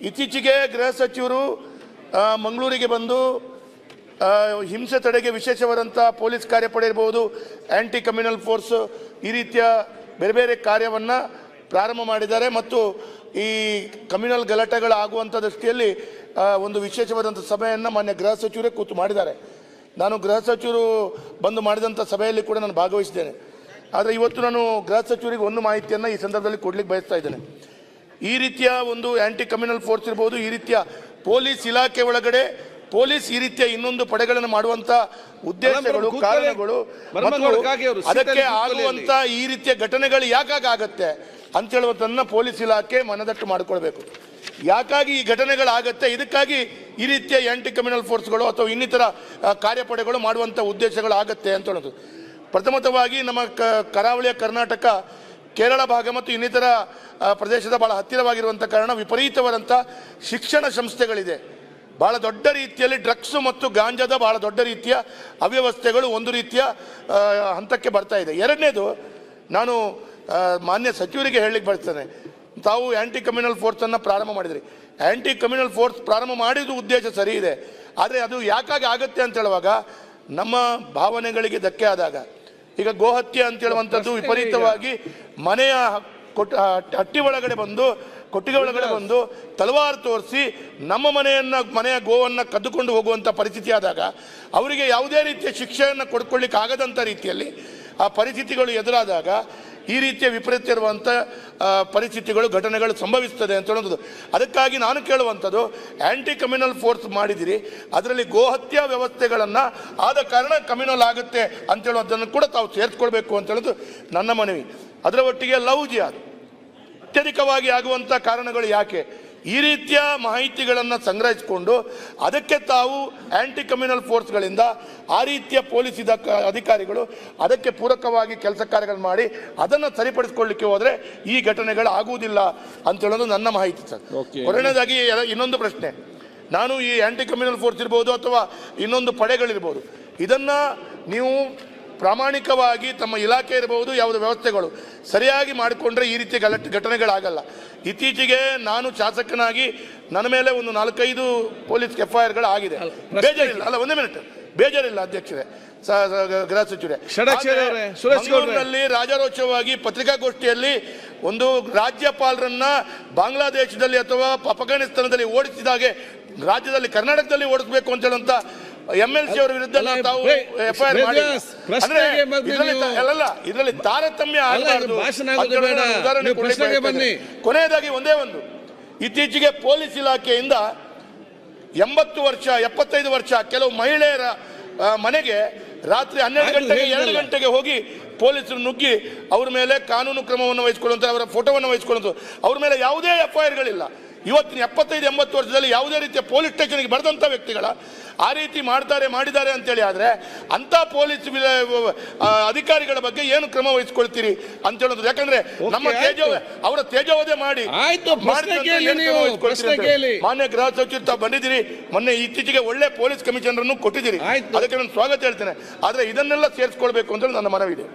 ಇತ್ತೀಚೆಗೆ ಗೃಹ ಸಚಿವರು ಮಂಗಳೂರಿಗೆ ಬಂದು ಹಿಂಸೆ ತಡೆಗೆ ವಿಶೇಷವಾದಂಥ ಪೊಲೀಸ್ ಕಾರ್ಯಪಡೆ ಇರ್ಬೋದು ಆ್ಯಂಟಿ ಕಮ್ಯುನಲ್ ಫೋರ್ಸ್ ಈ ರೀತಿಯ ಬೇರೆ ಬೇರೆ ಕಾರ್ಯವನ್ನು ಪ್ರಾರಂಭ ಮಾಡಿದ್ದಾರೆ. ಮತ್ತು ಈ ಕಮ್ಯುನಲ್ ಗಲಾಟೆಗಳಾಗುವಂಥ ದೃಷ್ಟಿಯಲ್ಲಿ ಒಂದು ವಿಶೇಷವಾದಂಥ ಸಭೆಯನ್ನು ಮಾನ್ಯ ಗೃಹ ಸಚಿವರೇ ಕೂತು ಮಾಡಿದ್ದಾರೆ. ನಾನು ಗೃಹ ಸಚಿವರು ಬಂದು ಮಾಡಿದಂಥ ಸಭೆಯಲ್ಲಿ ಕೂಡ ನಾನು ಭಾಗವಹಿಸಿದ್ದೇನೆ. ಆದರೆ ಇವತ್ತು ನಾನು ಗೃಹ ಸಚಿವರಿಗೆ ಒಂದು ಮಾಹಿತಿಯನ್ನು ಈ ಸಂದರ್ಭದಲ್ಲಿ ಕೊಡ್ಲಿಕ್ಕೆ ಬಯಸ್ತಾ ಇದ್ದೇನೆ. ಈ ರೀತಿಯ ಒಂದು ಆಂಟಿ ಕಮ್ಯುನಲ್ ಫೋರ್ಸ್ ಇರ್ಬೋದು ಈ ರೀತಿಯ ಪೊಲೀಸ್ ಇಲಾಖೆ ಒಳಗಡೆ ಪೊಲೀಸ್ ಈ ರೀತಿಯ ಇನ್ನೊಂದು ಪಡೆಗಳನ್ನು ಮಾಡುವಂತ ಉದ್ದೇಶಗಳು ಕಾರಣಗಳು ಅದಕ್ಕೆ ಆಗುವಂತ ಈ ರೀತಿಯ ಘಟನೆಗಳು ಯಾಕಾಗ ಆಗತ್ತೆ ಅಂತ ಹೇಳುವುದನ್ನ ಪೊಲೀಸ್ ಇಲಾಖೆ ಮನದಟ್ಟು ಮಾಡಿಕೊಳ್ಬೇಕು. ಯಾಕಾಗಿ ಈ ಘಟನೆಗಳಾಗತ್ತೆ? ಇದಕ್ಕಾಗಿ ಈ ರೀತಿಯ ಆಂಟಿ ಕಮ್ಯುನಲ್ ಫೋರ್ಸ್ಗಳು ಅಥವಾ ಇನ್ನಿತರ ಕಾರ್ಯಪಡೆಗಳು ಮಾಡುವಂತ ಉದ್ದೇಶಗಳು ಆಗತ್ತೆ ಅಂತ ಹೇಳೋದು. ಪ್ರಥಮತವಾಗಿ ನಮ್ಮ ಕರಾವಳಿಯ ಕರ್ನಾಟಕ ಕೇರಳ ಭಾಗ ಮತ್ತು ಇನ್ನಿತರ ಪ್ರದೇಶದ ಭಾಳ ಹತ್ತಿರವಾಗಿರುವಂಥ ಕಾರಣ ವಿಪರೀತವಾದಂಥ ಶಿಕ್ಷಣ ಸಂಸ್ಥೆಗಳಿದೆ. ಭಾಳ ದೊಡ್ಡ ರೀತಿಯಲ್ಲಿ ಡ್ರಗ್ಸ್ ಮತ್ತು ಗಾಂಜಾದ ಭಾಳ ದೊಡ್ಡ ರೀತಿಯ ಅವ್ಯವಸ್ಥೆಗಳು ಒಂದು ರೀತಿಯ ಹಂತಕ್ಕೆ ಬರ್ತಾ ಇದೆ. ಎರಡನೇದು, ನಾನು ಮಾನ್ಯ ಸಚಿವರಿಗೆ ಹೇಳಲಿಕ್ಕೆ ಬರ್ತೇನೆ ತಾವು ಆ್ಯಂಟಿ ಕಮ್ಯುನಲ್ ಫೋರ್ಸನ್ನು ಪ್ರಾರಂಭ ಮಾಡಿದ್ರಿ. ಆ್ಯಂಟಿ ಕಮ್ಯುನಲ್ ಫೋರ್ಸ್ ಪ್ರಾರಂಭ ಮಾಡಿದ ಉದ್ದೇಶ ಸರಿ ಇದೆ. ಆದರೆ ಅದು ಯಾಕಾಗಿ ಆಗುತ್ತೆ ಅಂತ ಹೇಳುವಾಗ ನಮ್ಮ ಭಾವನೆಗಳಿಗೆ ಧಕ್ಕೆ ಆದಾಗ. ಈಗ ಗೋಹತ್ಯೆ ಅಂತ ಹೇಳುವಂಥದ್ದು ವಿಪರೀತವಾಗಿ ಮನೆಯ ಕೊಟ್ಟ ಹಟ್ಟಿ ಒಳಗಡೆ ಬಂದು ಕೊಟ್ಟಿಗೆ ಒಳಗಡೆ ಬಂದು ತಲವಾರು ತೋರಿಸಿ ನಮ್ಮ ಮನೆಯನ್ನ ಮನೆಯ ಗೋವನ್ನು ಕದ್ದುಕೊಂಡು ಹೋಗುವಂಥ ಪರಿಸ್ಥಿತಿ ಆದಾಗ ಅವರಿಗೆ ಯಾವುದೇ ರೀತಿಯ ಶಿಕ್ಷೆಯನ್ನು ಕೊಡ್ಕೊಳ್ಳಿಕ್ಕೆ ಆಗದಂಥ ರೀತಿಯಲ್ಲಿ ಆ ಪರಿಸ್ಥಿತಿಗಳು ಎದುರಾದಾಗ ಈ ರೀತಿಯ ವಿಪರೀತ ಇರುವಂಥ ಪರಿಸ್ಥಿತಿಗಳು, ಘಟನೆಗಳು ಸಂಭವಿಸ್ತದೆ ಅಂತ ಹೇಳೋದು. ಅದಕ್ಕಾಗಿ ನಾನು ಕೇಳುವಂಥದ್ದು ಆ್ಯಂಟಿ ಕಮ್ಯುನಲ್ ಫೋರ್ಸ್ ಮಾಡಿದಿರಿ. ಅದರಲ್ಲಿ ಗೋಹತ್ಯಾ ವ್ಯವಸ್ಥೆಗಳನ್ನು ಆದ ಕಾರಣ ಕಮ್ಯುನಲ್ ಆಗುತ್ತೆ ಅಂತ ಹೇಳುವಂಥದ್ದನ್ನು ಕೂಡ ತಾವು ಸೇರಿಸ್ಕೊಳ್ಬೇಕು ಅಂತ ಹೇಳೋದು ನನ್ನ ಮನವಿ. ಅದರ ಒಟ್ಟಿಗೆ ಲವ್ ಜಿಯಾದ್ ಅತ್ಯಧಿಕವಾಗಿ ಆಗುವಂಥ ಕಾರಣಗಳು ಯಾಕೆ? ಈ ರೀತಿಯ ಮಾಹಿತಿಗಳನ್ನು ಸಂಗ್ರಹಿಸಿಕೊಂಡು ಅದಕ್ಕೆ ತಾವು ಆ್ಯಂಟಿ ಕಮ್ಯುನಲ್ ಫೋರ್ಸ್ಗಳಿಂದ ಆ ರೀತಿಯ ಪೊಲೀಸ್ ಇದ ಅಧಿಕಾರಿಗಳು ಅದಕ್ಕೆ ಪೂರಕವಾಗಿ ಕೆಲಸ ಕಾರ್ಯಗಳನ್ನು ಮಾಡಿ ಅದನ್ನು ಸರಿಪಡಿಸ್ಕೊಳ್ಳಿಕ್ಕೆ ಹೋದರೆ ಈ ಘಟನೆಗಳು ಆಗುವುದಿಲ್ಲ ಅಂತ ಹೇಳೋದು ನನ್ನ ಮಾಹಿತಿ ಸರ್. Okay. ಇನ್ನೊಂದು ಪ್ರಶ್ನೆ. ನಾನು ಈ ಆ್ಯಂಟಿ ಕಮ್ಯುನಲ್ ಫೋರ್ಸ್ ಇರ್ಬೋದು ಅಥವಾ ಇನ್ನೊಂದು ಪಡೆಗಳಿರ್ಬೋದು. ಇದನ್ನು ನೀವು ಪ್ರಾಮಾಣಿಕವಾಗಿ ತಮ್ಮ ಇಲಾಖೆ ಇರಬಹುದು ಯಾವುದೇ ವ್ಯವಸ್ಥೆಗಳು ಸರಿಯಾಗಿ ಮಾಡಿಕೊಂಡ್ರೆ ಈ ರೀತಿ ಗಲಟ್ ಘಟನೆಗಳಾಗಲ್ಲ. ಇತ್ತೀಚೆಗೆ ನಾನು ಶಾಸಕನಾಗಿ ನನ್ನ ಮೇಲೆ ಒಂದು ನಾಲ್ಕೈದು ಪೊಲೀಸ್ ಎಫ್ ಐ ಆರ್ಗಳು ಆಗಿದೆ ಬೇಜಾರಿಲ್ಲ. ಅಲ್ಲ ಒಂದೇ ಮಿನಿಟ್. ಬೇಜಾರಿಲ್ಲ ಅಧ್ಯಕ್ಷರೇ. ಗೃಹ ಸಚಿವರೇ. ಷಡಕ್ಷರಿ ಅವರೇ, ಸುರೇಶ್ ಗೌಡ್ರೆ. ಮಂಗಳೂರಿನಲ್ಲಿ ರಾಜಾರೋಚವಾಗಿ ಪತ್ರಿಕಾಗೋಷ್ಠಿಯಲ್ಲಿ ಒಂದು ರಾಜ್ಯಪಾಲರನ್ನ ಬಾಂಗ್ಲಾದೇಶದಲ್ಲಿ ಅಥವಾ ಅಫಘಾನಿಸ್ತಾನದಲ್ಲಿ ಓಡಿಸಿದಾಗೆ ರಾಜ್ಯದಲ್ಲಿ ಕರ್ನಾಟಕದಲ್ಲಿ ಓಡಿಸಬೇಕು ಅಂತ ಹೇಳುವಂತ ಎಂ ಎಲ್ ಸಿ ಅವರ ವಿರುದ್ಧ ತಾವು ಎಫ್ ಐ ಆರ್ ಮಾಡಿ ಅಲ್ಲಲ್ಲ ಇದರಲ್ಲಿ ತಾರತಮ್ಯ ಆಗಬಾರ್ದು. ಉದಾಹರಣೆ ಬನ್ನಿ. ಕೊನೆಯದಾಗಿ ಒಂದೇ ಒಂದು. ಇತ್ತೀಚೆಗೆ ಪೊಲೀಸ್ ಇಲಾಖೆಯಿಂದ ಎಂಬತ್ತು ವರ್ಷ ಎಪ್ಪತ್ತೈದು ವರ್ಷ ಕೆಲವು ಮಹಿಳೆಯರ ಮನೆಗೆ ರಾತ್ರಿ ಹನ್ನೆರಡು ಗಂಟೆಗೆ ಎರಡು ಗಂಟೆಗೆ ಹೋಗಿ ಪೊಲೀಸರು ನುಗ್ಗಿ ಅವ್ರ ಮೇಲೆ ಕಾನೂನು ಕ್ರಮವನ್ನು ವಹಿಸ್ಕೊಳ್ಳುವಂಥ ಅವರ ಫೋಟೋವನ್ನು ವಹಿಸಿಕೊಳ್ಳುವಂಥ ಅವ್ರ ಮೇಲೆ ಯಾವುದೇ ಎಫ್ ಐ ಆರ್ಗಳಿಲ್ಲ ಇವತ್ತಿನ ಎಪ್ಪತ್ತೈದು ಎಂಬತ್ತು ವರ್ಷದಲ್ಲಿ ಯಾವುದೇ ರೀತಿಯ ಪೊಲೀಸ್ ಸ್ಟೇಷನ್ಗೆ ಬರೆದಂಥ ವ್ಯಕ್ತಿಗಳ ಆ ರೀತಿ ಮಾಡ್ತಾರೆ ಮಾಡಿದ್ದಾರೆ ಅಂತೇಳಿ ಆದರೆ ಅಂಥ ಪೊಲೀಸ್ ಅಧಿಕಾರಿಗಳ ಬಗ್ಗೆ ಏನು ಕ್ರಮ ವಹಿಸ್ಕೊಳ್ತೀರಿ ಅಂತ ಹೇಳೋದು ಯಾಕಂದ್ರೆ ನಮ್ಮ. ತೇಜೋ ಅವರ ತೇಜೋವಧೆ ಮಾಡಿ. ಮಾನ್ಯ ಗೃಹ ಸಚಿವರು ತಾವು ಬಂದಿದ್ದೀರಿ ಮೊನ್ನೆ ಇತ್ತೀಚೆಗೆ ಒಳ್ಳೆ ಪೊಲೀಸ್ ಕಮಿಷನರ್ ಕೊಟ್ಟಿದ್ದೀರಿ. ಅದಕ್ಕೆ ನಾನು ಸ್ವಾಗತ ಹೇಳ್ತೇನೆ ಆದರೆ ಇದನ್ನೆಲ್ಲ ಸೇರಿಸ್ಕೊಳ್ಬೇಕು ಅಂತ ಹೇಳಿ ನನ್ನ ಮನವಿದೆ